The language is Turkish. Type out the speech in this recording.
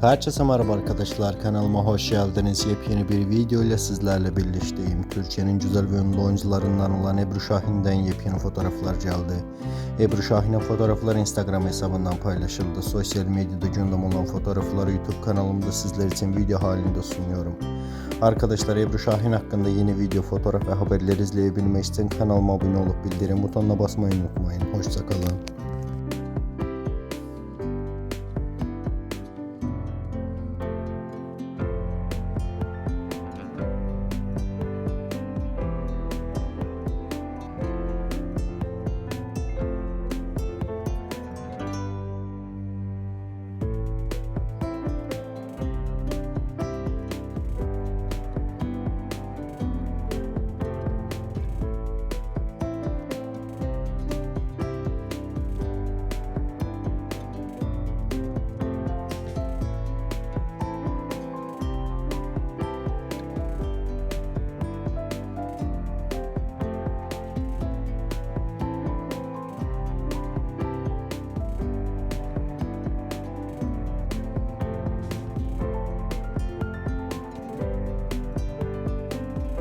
Herkese merhaba arkadaşlar kanalıma hoş geldiniz. Yepyeni bir video ile sizlerle birlikteyim. Türkiye'nin güzel ve ünlü oyuncularından olan Ebru Şahin'den yepyeni fotoğraflar geldi. Ebru Şahin'in fotoğrafları Instagram hesabından paylaşıldı. Sosyal medyada gündem olan fotoğrafları YouTube kanalımda sizler için video halinde sunuyorum. Arkadaşlar Ebru Şahin hakkında yeni video, fotoğraf ve haberler izleyebilmek için kanalıma abone olup bildirim butonuna basmayı unutmayın. Hoşçakalın.